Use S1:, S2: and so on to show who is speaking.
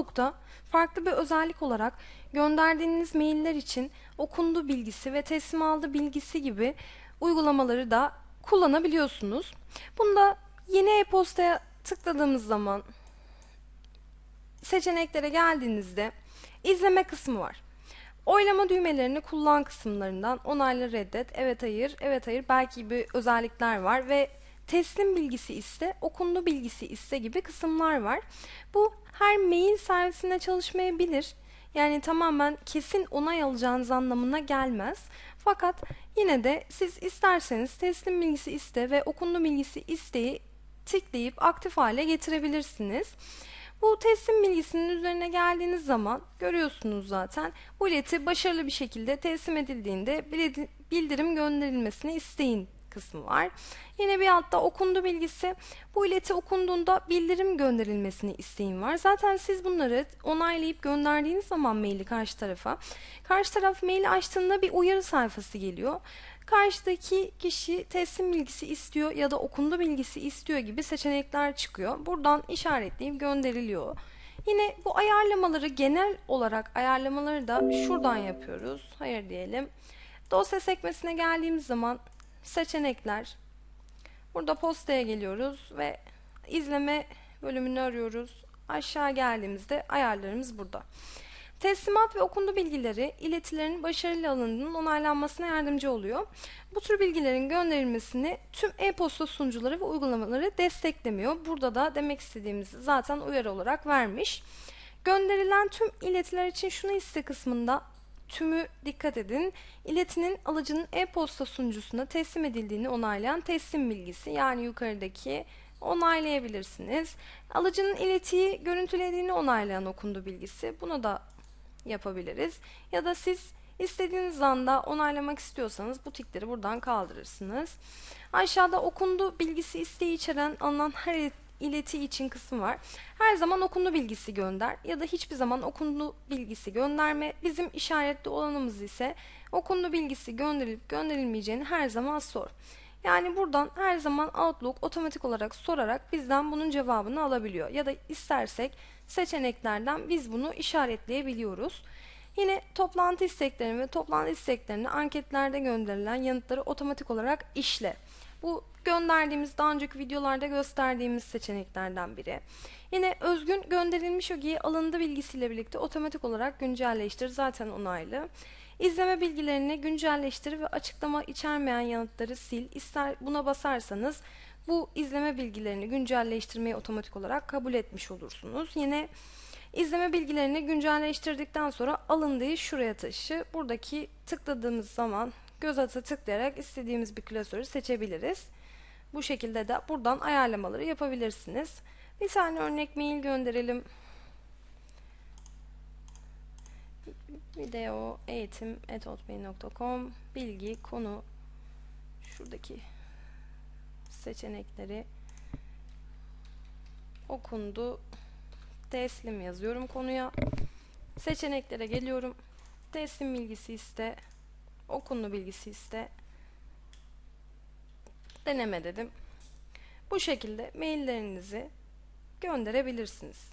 S1: Outlook'ta farklı bir özellik olarak gönderdiğiniz mailler için okundu bilgisi ve teslim aldı bilgisi gibi uygulamaları da kullanabiliyorsunuz. Bunda yeni e-postaya tıkladığımız zaman seçeneklere geldiğinizde izleme kısmı var. Oylama düğmelerini kullan kısımlarından onayla reddet, evet hayır, evet hayır belki gibi özellikler var ve teslim bilgisi iste, okundu bilgisi iste gibi kısımlar var. Bu her mail servisinde çalışmayabilir. Yani tamamen kesin onay alacağınız anlamına gelmez. Fakat yine de siz isterseniz teslim bilgisi iste ve okundu bilgisi isteği tıklayıp aktif hale getirebilirsiniz. Bu teslim bilgisinin üzerine geldiğiniz zaman görüyorsunuz zaten bu ileti başarılı bir şekilde teslim edildiğinde bildirim gönderilmesini isteyin kısmı var. Yine bir altta okundu bilgisi. Bu ileti okunduğunda bildirim gönderilmesini isteğim var. Zaten siz bunları onaylayıp gönderdiğiniz zaman maili karşı tarafa, karşı taraf maili açtığında bir uyarı sayfası geliyor. Karşıdaki kişi teslim bilgisi istiyor ya da okundu bilgisi istiyor gibi seçenekler çıkıyor. Buradan işaretleyip gönderiliyor. Yine bu ayarlamaları genel olarak ayarlamaları da şuradan yapıyoruz. Hayır diyelim. Dosya sekmesine geldiğimiz zaman seçenekler. Burada postaya geliyoruz ve izleme bölümünü arıyoruz. Aşağı geldiğimizde ayarlarımız burada. Teslimat ve okundu bilgileri iletilerin başarılı alındığının onaylanmasına yardımcı oluyor. Bu tür bilgilerin gönderilmesini tüm e-posta sunucuları ve uygulamaları desteklemiyor. Burada da demek istediğimizi zaten uyarı olarak vermiş. Gönderilen tüm iletiler için şunu iste kısmında tümü dikkat edin. İletinin alıcının e-posta sunucusuna teslim edildiğini onaylayan teslim bilgisi yani yukarıdaki onaylayabilirsiniz. Alıcının iletiyi görüntülediğini onaylayan okundu bilgisi. Bunu da yapabiliriz. Ya da siz istediğiniz anda onaylamak istiyorsanız bu tikleri buradan kaldırırsınız. Aşağıda okundu bilgisi isteği içeren alınan her ileti için kısmı var. Her zaman okundu bilgisi gönder ya da hiçbir zaman okundu bilgisi gönderme. Bizim işaretli olanımız ise okundu bilgisi gönderilip gönderilmeyeceğini her zaman sor. Yani buradan her zaman Outlook otomatik olarak sorarak bizden bunun cevabını alabiliyor. Ya da istersek seçeneklerden biz bunu işaretleyebiliyoruz. Yine toplantı isteklerini ve toplantı isteklerini anketlerde gönderilen yanıtları otomatik olarak işle. Bu gönderdiğimiz daha önceki videolarda gösterdiğimiz seçeneklerden biri. Yine özgün gönderilmiş ögeyi alındı bilgisiyle birlikte otomatik olarak güncelleştir zaten onaylı. İzleme bilgilerini güncelleştir ve açıklama içermeyen yanıtları sil. İster buna basarsanız bu izleme bilgilerini güncelleştirmeyi otomatik olarak kabul etmiş olursunuz. Yine izleme bilgilerini güncelleştirdikten sonra alındığı şuraya taşı. Buradaki tıkladığımız zaman göz atı tıklayarak istediğimiz bir klasörü seçebiliriz. Bu şekilde de buradan ayarlamaları yapabilirsiniz. Bir tane örnek mail gönderelim. Video eğitim etotmail.com bilgi konu şuradaki seçenekleri okundu teslim yazıyorum konuya seçeneklere geliyorum teslim bilgisi iste okundu bilgisi iste. Deneme dedim. Bu şekilde maillerinizi gönderebilirsiniz